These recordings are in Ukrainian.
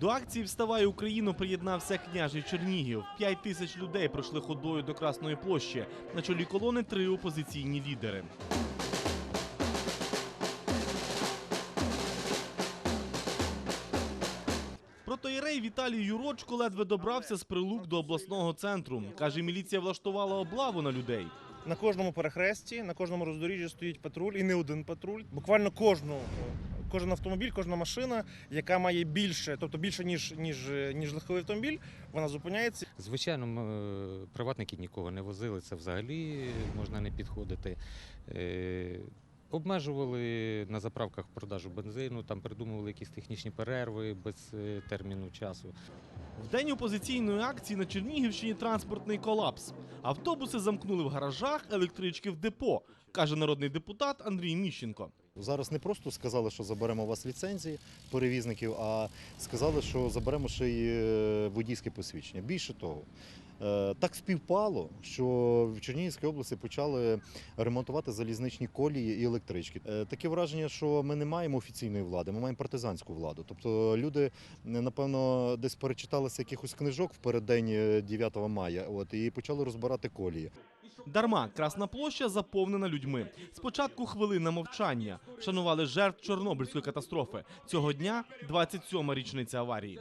До акції Вставай Україну приєднався княжий Чернігів. П'ять тисяч людей пройшли ходою до Красної площі. На чолі колони три опозиційні лідери. Протоєрей Віталій Юрочко ледве добрався з прилук до обласного центру. Каже, міліція влаштувала облаву на людей. На кожному перехресті, на кожному роздоріжжі стоїть патруль і не один патруль. Буквально кожну, кожен автомобіль, кожна машина, яка має більше, тобто більше ніж ніж ніж легковий автомобіль, вона зупиняється. Звичайно, е, приватники нікого не возили, це взагалі можна не підходити. Е, Обмежували на заправках продажу бензину, там придумували якісь технічні перерви без е, терміну часу. В день опозиційної акції на Чернігівщині транспортний колапс. Автобуси замкнули в гаражах, електрички в депо, каже народний депутат Андрій Міщенко. Зараз не просто сказали, що заберемо у вас ліцензії перевізників, а сказали, що заберемо ще й е, водійське посвідчення. Більше того, е, так співпало, що в Чернігівській області почали ремонтувати залізничні колії і електрички. Е, Таке враження, що ми не маємо офіційної влади, ми маємо партизанську владу. Тобто люди, напевно, десь перечиталися якихось книжок в переддень е, 9 мая, от і почали розбирати колії. Дарма Красна площа заповнена людьми. Спочатку хвилина мовчання. Шанували жертв Чорнобильської катастрофи. Цього дня 27-ма річниця аварії.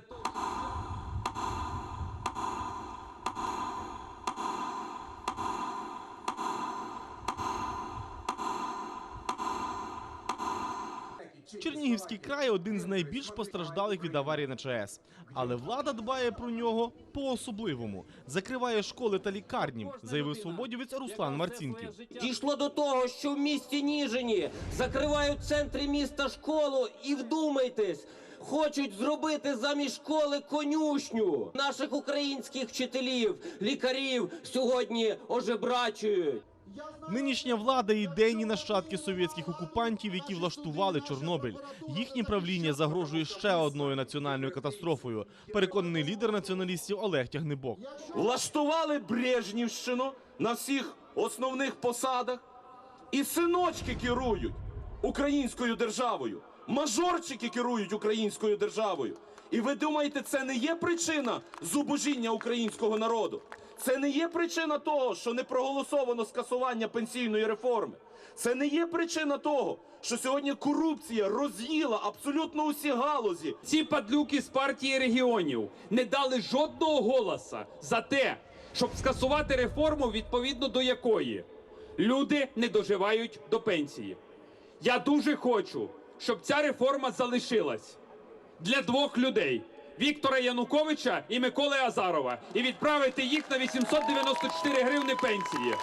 Чернігівський край один з найбільш постраждалих від аварії на ЧАЕС. Але влада дбає про нього по-особливому. Закриває школи та лікарні, заявив свободівець Руслан Марцінків. Дійшло до того, що в місті Ніжині закривають в центрі міста школу і вдумайтесь. Хочуть зробити замість школи конюшню наших українських вчителів, лікарів сьогодні ожебрачують. Нинішня влада ідейні нащадки совєтських окупантів, які влаштували Чорнобиль. Їхнє правління загрожує ще одною національною катастрофою. Переконаний лідер націоналістів Олег Тягнебок. влаштували Брежнівщину на всіх основних посадах, і синочки керують українською державою, мажорчики керують українською державою. І ви думаєте, це не є причина зубожіння українського народу? Це не є причина того, що не проголосовано скасування пенсійної реформи. Це не є причина того, що сьогодні корупція роз'їла абсолютно усі галузі Ці падлюки з партії регіонів не дали жодного голоса за те, щоб скасувати реформу, відповідно до якої люди не доживають до пенсії. Я дуже хочу, щоб ця реформа залишилась для двох людей. Віктора Януковича і Миколи Азарова, і відправити їх на 894 гривни пенсії.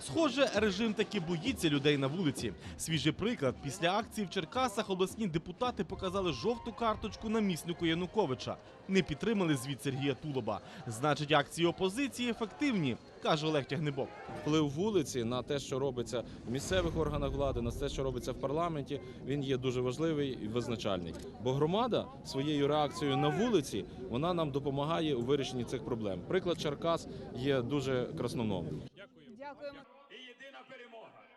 Схоже, режим таки боїться людей на вулиці. Свіжий приклад після акції в Черкасах обласні депутати показали жовту карточку наміснику Януковича. Не підтримали звіт Сергія Тулоба. Значить, акції опозиції ефективні, каже Олег Тягнебок. вплив вулиці на те, що робиться в місцевих органах влади, на те, що робиться в парламенті, він є дуже важливий і визначальний. Бо громада своєю реакцією на вулиці вона нам допомагає у вирішенні цих проблем. Приклад Черкас є дуже красномовним. Дякуємо. І єдина перемога.